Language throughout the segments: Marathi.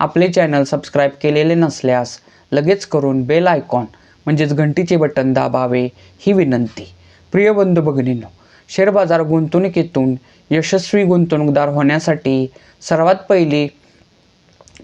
आपले चॅनल सबस्क्राईब केलेले नसल्यास लगेच करून बेल आयकॉन म्हणजेच घंटीचे बटन दाबावे ही विनंती. प्रिय बंधू भगिनींनो शेअर बाजार गुंतवणुकीतून यशस्वी गुंतवणूकदार होण्यासाठी सर्वात पहिली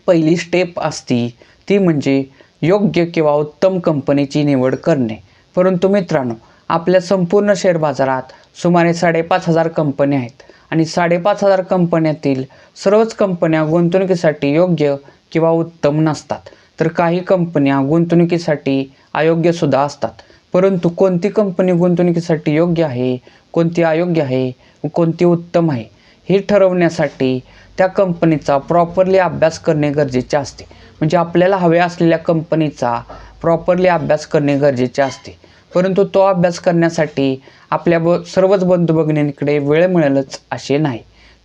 पहिली स्टेप असती ती म्हणजे योग्य किंवा उत्तम कंपनीची निवड करणे. परंतु मित्रांनो आपल्या संपूर्ण शेअर बाजारात सुमारे साडेपाच हजार कंपन्या आहेत. आणि साडेपाच हजार कंपन्यातील सर्वच कंपन्या गुंतवणुकीसाठी योग्य किंवा उत्तम नसतात. तर काही कंपन्या गुंतवणुकीसाठी अयोग्यसुद्धा असतात. परंतु कोणती कंपनी गुंतवणुकीसाठी योग्य आहे कोणती अयोग्य आहे व कोणती उत्तम आहे हे ठरवण्यासाठी त्या कंपनीचा प्रॉपरली अभ्यास करणे गरजेचे असते. म्हणजे आपल्याला हव्या असलेल्या कंपनीचा प्रॉपरली अभ्यास करणे गरजेचे असते. परंतु तो अभ्यास करण्यासाठी आपल्या ब सर्वच बंधू भगिनींकडे वेळ मिळेलच असे नाही.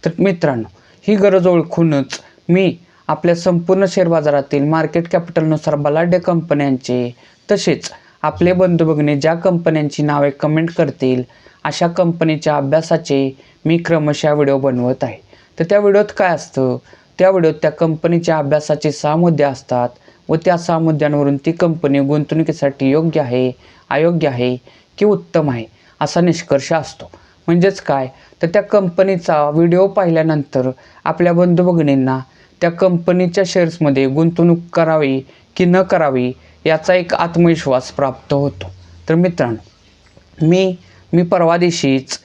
तर मित्रांनो ही गरज ओळखूनच मी आपल्या संपूर्ण शेअर बाजारातील मार्केट कॅपिटलनुसार बलाढ्य कंपन्यांचे तसेच आपले बंधू भगिनी ज्या कंपन्यांची नावे कमेंट करतील अशा कंपनीच्या अभ्यासाचे मी क्रमशः व्हिडिओ बनवत आहे. तर त्या व्हिडिओत काय असतं? त्या व्हिडिओत त्या कंपनीच्या अभ्यासाचे सहा मुद्दे असतात व त्या सहा मुद्द्यांवरून ती कंपनी गुंतवणुकीसाठी योग्य आहे अयोग्य आहे की उत्तम आहे असा निष्कर्ष असतो. म्हणजेच काय? तर त्या कंपनीचा व्हिडिओ पाहिल्यानंतर आपल्या बंधूभगिनींना त्या कंपनीच्या शेअर्समध्ये गुंतवणूक करावी की न करावी याचा एक आत्मविश्वास प्राप्त होतो. तर मित्रांनो मी मी परवा दिवशीच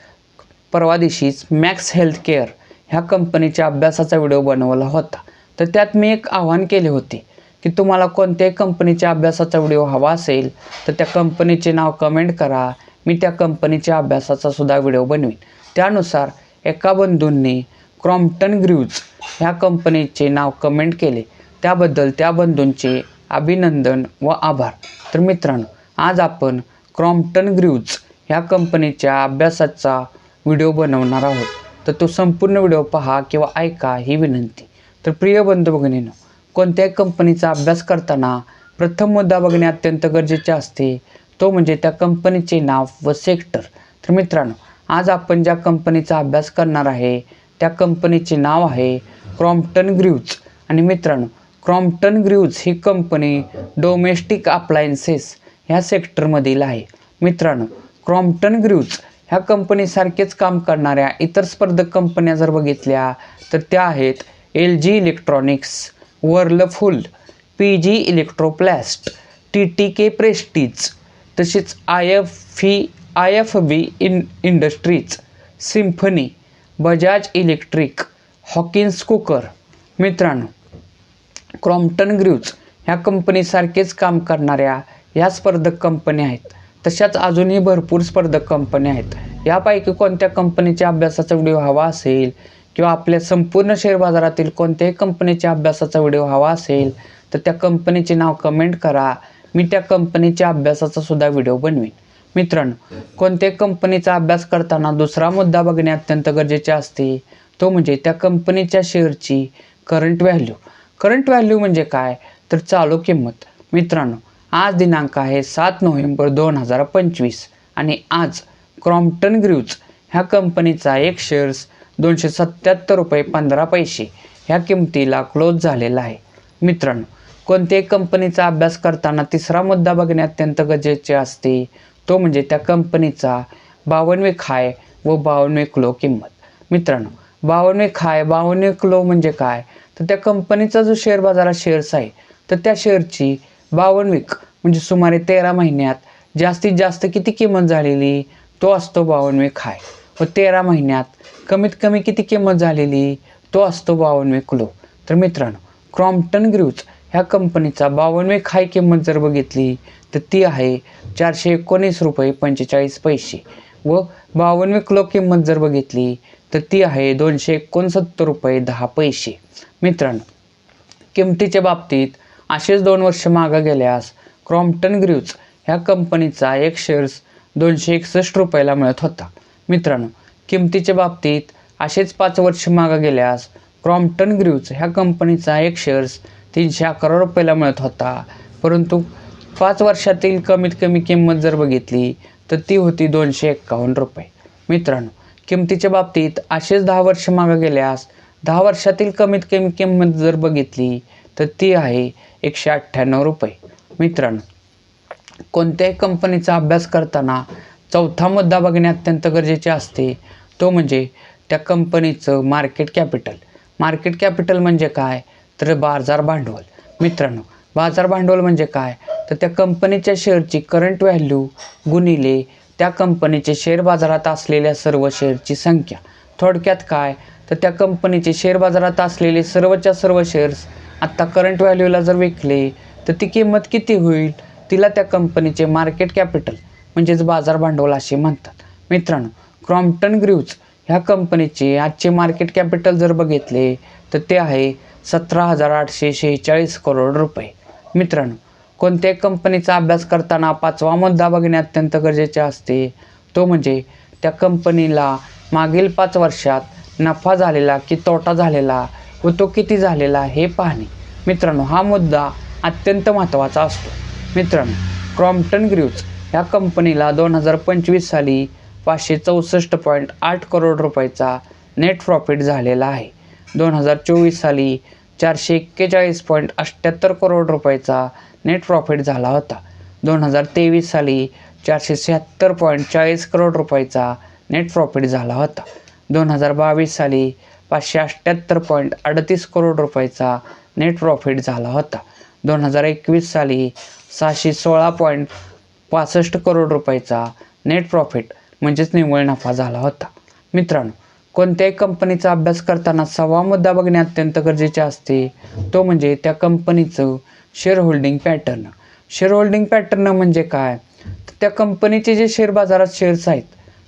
परवा दिवशीच मॅक्स हेल्थकेअर ह्या कंपनीच्या अभ्यासाचा व्हिडिओ बनवला होता. तर त्यात मी एक आव्हान केले होते. की तुम्हाला कोणत्याही कंपनीच्या अभ्यासाचा व्हिडिओ हवा असेल तर त्या कंपनीचे नाव कमेंट करा. मी त्या कंपनीच्या अभ्यासाचा सुद्धा व्हिडिओ बनवीन. त्यानुसार एका बंधूंनी क्रॉम्प्टन ग्रीव्ज ह्या कंपनीचे नाव कमेंट केले. त्याबद्दल त्या बंधूंचे अभिनंदन व आभार. तर मित्रांनो आज आपण क्रॉम्प्टन ग्रीव्ज ह्या कंपनीच्या अभ्यासाचा व्हिडिओ बनवणार आहोत. तर तो संपूर्ण व्हिडिओ पहा किंवा ऐका ही विनंती. तर प्रिय बंधू भगिनीनं कोणत्याही कंपनीचा अभ्यास करताना प्रथम मुद्दा बघणे अत्यंत गरजेचे असते. तो म्हणजे त्या कंपनीचे नाव व सेक्टर तर मित्रांनो आज आपण ज्या कंपनीचा अभ्यास करणार आहे त्या कंपनीचे नाव आहे क्रॉम्प्टन ग्रीव्ज आणि मित्रांनो क्रॉम्प्टन ग्रीव्ज ही कंपनी डोमेस्टिक अप्लायन्सेस ह्या सेक्टरमधील आहे. मित्रांनो क्रॉम्प्टन ग्रीव्ज ह्या कंपनीसारखेच काम करणाऱ्या इतर स्पर्धक कंपन्या जर बघितल्या तर त्या आहेत L G electronics Whirlpool P G Electroplast T T K Prestige तसेच I F V I F B in industries Symphony Bajaj electric Hawkins cooker. मित्रांनो क्रॉम्प्टन ग्रीव्ज ह्या कंपनीसारखेच काम करणाऱ्या ह्या स्पर्धक कंपन्या आहेत. तशाच अजूनही भरपूर स्पर्धक कंपन्या आहेत. यापैकी कोणत्या कंपनीच्या अभ्यासाचा व्हिडिओ हवा असेल? किंवा आपल्या संपूर्ण शेअर बाजारातील कोणत्याही कंपनीच्या अभ्यासाचा व्हिडिओ हवा असेल तर त्या कंपनीचे नाव कमेंट करा. मी त्या कंपनीच्या अभ्यासाचा सुद्धा व्हिडिओ बनवेन. मित्रांनो कोणत्याही कंपनीचा अभ्यास करताना दुसरा मुद्दा बघणे अत्यंत गरजेचे असते. तो म्हणजे त्या कंपनीच्या शेअरची करंट व्हॅल्यू करंट व्हॅल्यू म्हणजे काय? तर चालू किंमत. मित्रांनो आज दिनांक आहे सात नोव्हेंबर दोन हजार पंचवीस आणि आज क्रॉम्प्टन ग्रीव्ज ह्या कंपनीचा एक शेअर्स दोनशे सत्याहत्तर रुपये पंधरा पैसे ह्या किमतीला क्लोज झालेला आहे. मित्रांनो कोणत्याही कंपनीचा अभ्यास करताना तिसरा मुद्दा बघणे अत्यंत गरजेचे असते. तो म्हणजे त्या कंपनीचा बावनवे खाय व बावनवे क्लो किंमत. मित्रांनो बावनवे खाय बावनवे क्लो म्हणजे काय? तर त्या कंपनीचा जो शेअर बाजारात शेअर्स आहे तर त्या शेअरची बावनवीक म्हणजे सुमारे तेरा महिन्यात जास्तीत जास्त किती किंमत झालेली? तो असतो बावनवे खाय. व तेरा महिन्यात कमीत कमी किती किंमत झालेली? तो असतो बावनवे क्लो. तर मित्रांनो क्रॉम्प्टन ग्रीव्ज ह्या कंपनीचा बावनवे खाय किंमत जर बघितली तर ती आहे चारशे एकोणीस रुपये पंचेचाळीस पैसे. व बावनवे क्लो किंमत जर बघितली तर ती आहे दोनशे एकोणसत्तर रुपये दहा पैसे. मित्रांनो किमतीच्या बाबतीत असेच दोन वर्ष मागं गेल्यास क्रॉम्प्टन ग्रीव्ज ह्या कंपनीचा एक शेअर्स दोनशे एकसष्ट रुपयाला मिळत होता. मित्रांनो किमतीच्या बाबतीत असेच पाच वर्ष मागं गेल्यास क्रॉम्प्टन ग्रीव्ज ह्या कंपनीचा एक शेअर्स तीनशे अकरा रुपयाला मिळत होता. परंतु पाच वर्षातील कमीत कमी किंमत जर बघितली तर ती होती दोनशे एक्कावन्न रुपये. मित्रांनो किमतीच्या बाबतीत असेच दहा वर्ष मागं गेल्यास दहा वर्षातील कमीत कमी किंमत जर बघितली तर ती आहे एकशे अठ्ठ्याण्णव रुपये. मित्रांनो कोणत्याही कंपनीचा अभ्यास करताना चौथा मुद्दा बघणे अत्यंत गरजेचे असते. तो म्हणजे त्या कंपनीचं मार्केट कॅपिटल मार्केट कॅपिटल म्हणजे काय? तर बाजार भांडवल. मित्रांनो बाजार भांडवल म्हणजे काय? तर त्या कंपनीच्या शेअरची करंट व्हॅल्यू गुणिले त्या कंपनीचे शेअर बाजारात असलेल्या सर्व शेअरची संख्या. थोडक्यात काय? तर त्या कंपनीचे शेअर बाजारात असलेले सर्वच्या सर्व शेअर्स आत्ता करंट व्हॅल्यूला जर विकले तर ती किंमत किती होईल? तिला त्या कंपनीचे मार्केट कॅपिटल म्हणजेच बाजार भांडवल असे म्हणतात. मित्रांनो क्रॉम्प्टन ग्रीव्ज ह्या कंपनीचे आजचे मार्केट कॅपिटल जर बघितले तर ते आहे सतरा हजार आठशे शेहेचाळीस करोड रुपये. मित्रांनो कोणत्याही कंपनीचा अभ्यास करताना पाचवा मुद्दा बघणे अत्यंत गरजेचे असते. तो म्हणजे त्या कंपनीला मागील पाच वर्षात नफा झालेला की तोटा झालेला व तो किती झालेला हे पाहणे. मित्रांनो हा मुद्दा अत्यंत महत्त्वाचा असतो. मित्रांनो क्रॉम्प्टन ग्रीव्ज ह्या कंपनीला दोन हजार पंचवीस साली पाचशे चौसष्ट पॉईंट आठ करोड रुपयाचा नेट प्रॉफिट झालेला आहे. दोन हजार चोवीस साली चारशे एक्केचाळीस पॉईंट अठ्ठ्याहत्तर करोड रुपयाचा नेट प्रॉफिट झाला होता. दोन हजार तेवीस साली चारशे शहात्तर पॉईंट चाळीस करोड रुपयाचा नेट प्रॉफिट झाला होता. दोन हजार बावीस साली पाचशे अठ्ठ्याहत्तर पॉईंट अडतीस करोड रुपयाचा नेट प्रॉफिट झाला होता. दोन हजार एकवीस साली सहाशे सोळा पॉईंट पासष्ट करोड रुपयाचा नेट प्रॉफिट म्हणजेच निव्वळ नफा झाला होता. मित्रांनो कोणत्याही कंपनीचा अभ्यास करताना सहावा मुद्दा बघणे अत्यंत गरजेचे असते तो म्हणजे त्या कंपनीचं share holding pattern share holding pattern म्हणजे काय? तर त्या कंपनीचे जे शेअर बाजारात शेअर्स आहेत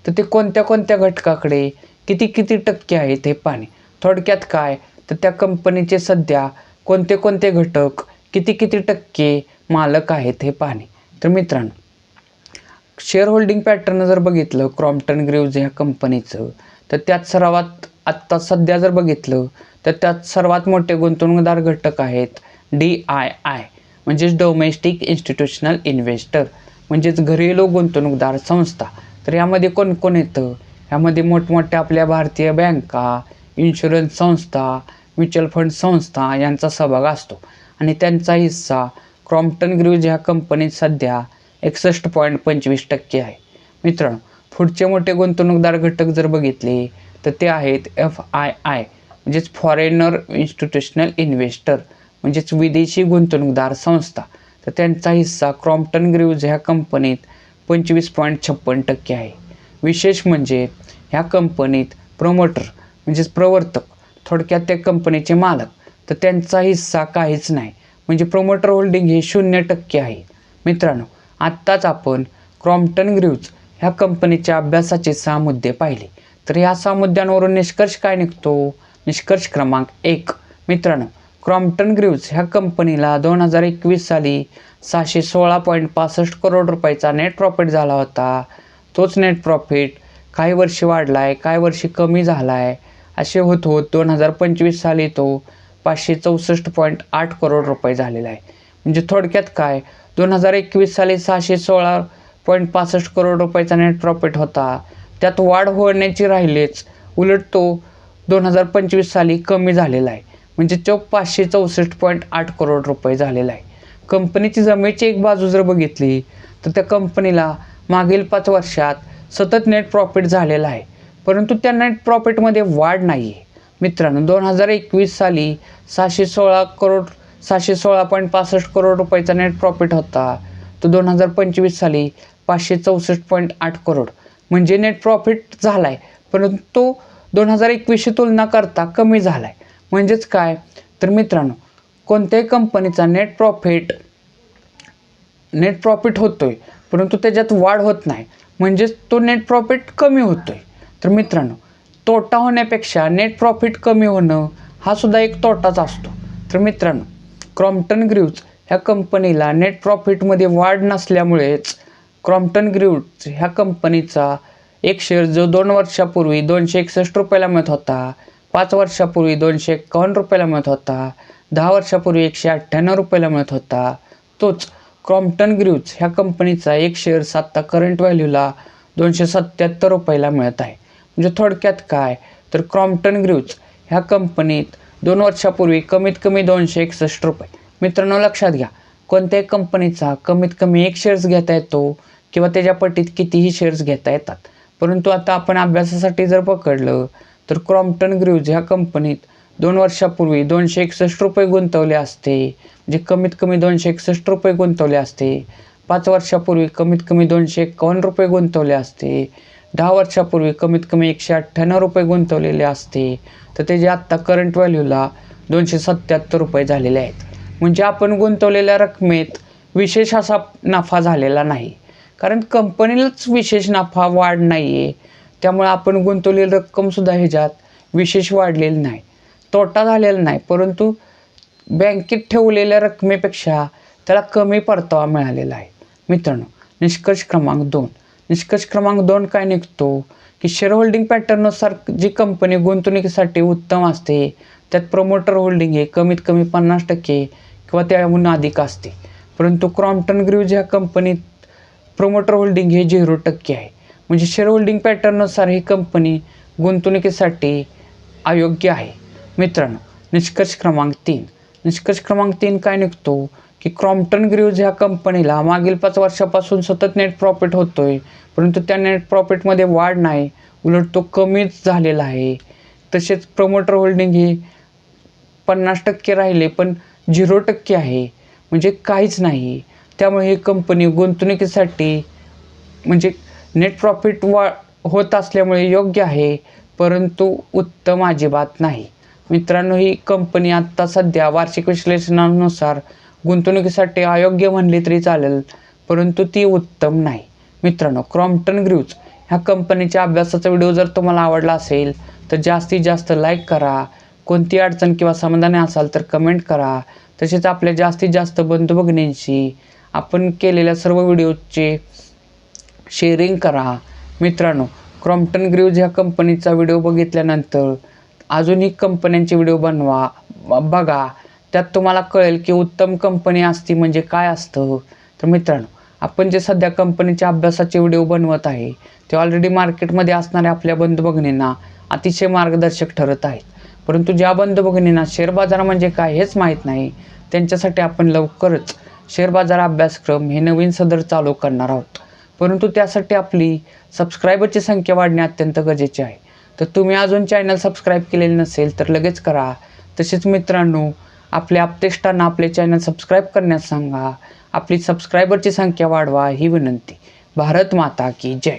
तर ते कोणत्या कोणत्या घटकाकडे किती किती टक्के आहेत हे पाहणे. थोडक्यात काय? तर त्या कंपनीचे सध्या कोणते कोणते घटक किती किती टक्के मालक आहेत हे पाहणे. तर मित्रांनो शेअर होल्डिंग पॅटर्न जर बघितलं क्रॉम्प्टन ग्रीव्ज ह्या कंपनीचं तर त्यात सर्वात आत्ता सध्या जर बघितलं तर त्यात सर्वात मोठे गुंतवणूकदार घटक आहेत डी आय आय म्हणजेच डोमेस्टिक इन्स्टिट्यूशनल इन्व्हेस्टर म्हणजेच घरेलू गुंतवणूकदार संस्था. तर यामध्ये कोण कोण येतं? ह्यामध्ये मोठमोठ्या आपल्या भारतीय बँका इन्शुरन्स संस्था म्युच्युअल फंड संस्था यांचा सहभाग असतो. आणि त्यांचा हिस्सा क्रॉम्प्टन ग्रीव्ज ह्या कंपनीत सध्या एकसष्ट पॉईंट पंचवीस टक्के आहे. मित्रांनो पुढचे मोठे गुंतवणूकदार घटक जर बघितले तर ते आहेत एफ आय आय म्हणजेच फॉरेनर इन्स्टिट्यूशनल इन्व्हेस्टर म्हणजेच विदेशी गुंतवणूकदार संस्था. तर त्यांचा हिस्सा क्रॉम्प्टन ग्रीव्ज ह्या कंपनीत पंचवीस पॉईंट छप्पन टक्के आहे. विशेष म्हणजे ह्या कंपनीत प्रमोटर म्हणजेच प्रवर्तक थोडक्यात त्या कंपनीचे मालक तर त्यांचा हिस्सा काहीच नाही. म्हणजे प्रमोटर होल्डिंग हे शून्य टक्के आहे. मित्रांनो आत्ताच आपण क्रॉम्प्टन ग्रीव्ज ह्या कंपनीच्या अभ्यासाचे सहा मुद्दे पाहिले. तर ह्या सहा मुद्द्यांवरून निष्कर्ष काय निघतो? निष्कर्ष क्रमांक एक. मित्रांनो क्रॉम्प्टन ग्रीव्ज ह्या कंपनीला दोन हजार एकवीस साली सहाशे सोळा पॉईंट पासष्ट करोड रुपयाचा नेट प्रॉफिट झाला होता. तोच नेट प्रॉफिट काही वर्षी वाढला आहे काही वर्षी कमी झाला आहे असे होत होत दोन हजार पंचवीस साली तो पाचशे चौसष्ट पॉईंट आठ करोड रुपये झालेला आहे. म्हणजे थोडक्यात काय? दोन हजार एकवीस साली सहाशे सोळा पॉईंट पासष्ट करोड रुपयाचा नेट प्रॉफिट होता. त्यात वाढ होण्याची राहिलेच. उलट तो दोन हजार पंचवीस साली कमी झालेला आहे. म्हणजे चौ पाचशे चौसष्ट पॉईंट आठ करोड रुपये झालेला आहे. कंपनीची जमेची एक बाजू जर बघितली तर त्या कंपनीला मागील पाच वर्षात सतत नेट प्रॉफिट झालेला आहे. परंतु त्या नेट प्रॉफिटमध्ये वाढ नाही आहे मित्रांनो दोन हजार एकवीस साली सहाशे सोळा करोड सहाशे सोळा पॉईंट पासष्ट करोड रुपयाचा नेट प्रॉफिट होता. तो दोन हजार पंचवीस साली पाचशे चौसष्ट पॉईंट आठ करोड. म्हणजे नेट प्रॉफिट झाला आहे परंतु तो दोन हजार एकवीसशी तुलना करता कमी झाला आहे म्हणजेच काय? तर मित्रांनो कोणत्याही कंपनीचा नेट प्रॉफिट नेट प्रॉफिट होतो आहे परंतु त्याच्यात वाढ होत नाही. म्हणजेच तो नेट प्रॉफिट कमी होतो आहे तर मित्रांनो तोटा होण्यापेक्षा नेट प्रॉफिट कमी होणं हा सुद्धा एक तोटाच असतो. तर मित्रांनो क्रॉम्प्टन ग्रीव्ज ह्या कंपनीला नेट प्रॉफिटमध्ये वाढ नसल्यामुळेच क्रॉम्प्टन ग्रीव्ज ह्या कंपनीचा एक शेअर जो दोन वर्षापूर्वी दोनशे एकसष्ट रुपयाला मिळत होता पाच वर्षापूर्वी दोनशे एकावन्न रुपयाला मिळत होता दहा वर्षापूर्वी एकशे अठ्ठ्याण्णव रुपयाला मिळत होता. तोच क्रॉम्प्टन ग्रीव्ज ह्या कंपनीचा एक शेअर्स आत्ता करंट व्हॅल्यूला दोनशे सत्याहत्तर रुपयाला मिळत आहे. म्हणजे थोडक्यात काय? तर क्रॉम्प्टन ग्रीव्ज ह्या कंपनीत दोन वर्षापूर्वी कमीत कमी दोनशे एकसष्ट रुपये. मित्रांनो लक्षात घ्या. कोणत्याही कंपनीचा कमीत कमी एक शेअर्स घेता येतो किंवा त्याच्या पटीत कितीही शेअर्स घेता येतात. परंतु आता आपण अभ्यासासाठी जर पकडलं तर क्रॉम्प्टन ग्रीव्ज ह्या कंपनीत दोन वर्षापूर्वी दोनशे एकसष्ट रुपये गुंतवले असते म्हणजे कमीत कमी दोनशे एकसष्ट रुपये गुंतवले असते. पाच वर्षापूर्वी कमीत कमी दोनशे एकावन्न रुपये गुंतवले असते. दहा वर्षापूर्वी कमीत कमी एकशे अठ्ठ्याण्णव रुपये गुंतवलेले असते. तर त्याचे आत्ता करंट व्हॅल्यूला दोनशे सत्याहत्तर रुपये झालेले आहेत. म्हणजे आपण गुंतवलेल्या रकमेत विशेष असा नफा झालेला नाही. कारण कंपनीलाच विशेष नफा वाढ नाही आहे त्यामुळे आपण गुंतवलेली रक्कमसुद्धा ह्याच्यात विशेष वाढलेली नाही. तोटा झालेला नाही. परंतु बँकेत ठेवलेल्या रकमेपेक्षा त्याला कमी परतावा मिळालेला आहे. मित्रांनो निष्कर्ष क्रमांक दोन. निष्कर्ष क्रमांक दोन काय निघतो? की शेअर होल्डिंग पॅटर्ननुसार जी कंपनी गुंतवणुकीसाठी उत्तम असते त्यात प्रमोटर होल्डिंग हे कमीत कमी पन्नास टक्के किंवा त्याहून अधिक असते. परंतु क्रॉम्प्टन ग्रीव्ज ह्या कंपनीत प्रमोटर होल्डिंग हे झिरो टक्के आहे. म्हणजे शेअर होल्डिंग पॅटर्ननुसार ही कंपनी गुंतवणुकीसाठी अयोग्य आहे. मित्रांनो निष्कर्ष क्रमांक तीन. निष्कर्ष क्रमांक तीन काय निघतो? की क्रॉम्प्टन ग्रीव्ज ह्या कंपनीला मागील पाच वर्षापासून सतत नेट प्रॉफिट होतोय. परंतु त्या नेट प्रॉफिटमध्ये वाढ नाही. उलट तो कमीच झालेला आहे. तसेच प्रमोटर होल्डिंग हे पन्नास टक्के राहिले पण झिरो टक्के आहे. म्हणजे काहीच नाही. त्यामुळे ही कंपनी गुंतवणुकीसाठी म्हणजे नेट प्रॉफिट वा होत असल्यामुळे योग्य आहे परंतु उत्तम अजिबात नाही. मित्रांनो ही कंपनी आत्ता सध्या वार्षिक विश्लेषणानुसार गुंतवणुकीसाठी अयोग्य म्हणली तरी चालेल परंतु ती उत्तम नाही. मित्रांनो क्रॉम्प्टन ग्रीव्ज ह्या कंपनीच्या अभ्यासाचा व्हिडिओ जर तुम्हाला आवडला असेल तर जास्तीत जास्त लाईक करा. कोणती अडचण किंवा समाधानी असाल तर कमेंट करा. तसेच आपल्या जास्तीत जास्त बंधू भगिनींशी आपण केलेल्या सर्व व्हिडिओचे शेअरिंग करा. मित्रांनो क्रॉम्प्टन ग्रीव्ज ह्या कंपनीचा व्हिडिओ बघितल्यानंतर अजूनही कंपन्यांचे व्हिडिओ बनवा बघा. त्यात तुम्हाला कळेल की उत्तम कंपनी असती म्हणजे काय असतं. तर मित्रांनो आपण जे सध्या कंपनीच्या अभ्यासाचे व्हिडिओ बनवत आहे ते ऑलरेडी मार्केटमध्ये असणाऱ्या आपल्या बंधू भगिनींना अतिशय मार्गदर्शक ठरत आहेत. परंतु ज्या बंधू भगिनींना शेअर बाजार म्हणजे काय हेच माहीत नाही त्यांच्यासाठी आपण लवकरच शेअर बाजार अभ्यासक्रम हे नवीन सदर चालू करणार आहोत. परंतु त्यासाठी आपली सबस्क्रायबरची संख्या वाढणे अत्यंत गरजेचे आहे. तर तुम्ही अजून चॅनल सबस्क्राईब केलेले नसेल तर लगेच करा. तसेच मित्रांनो आपल्या आपतेष्टांना आपले चॅनल सबस्क्राईब करण्यास सांगा. आपली सबस्क्रायबरची संख्या वाढवा ही विनंती. भारत माता की जय.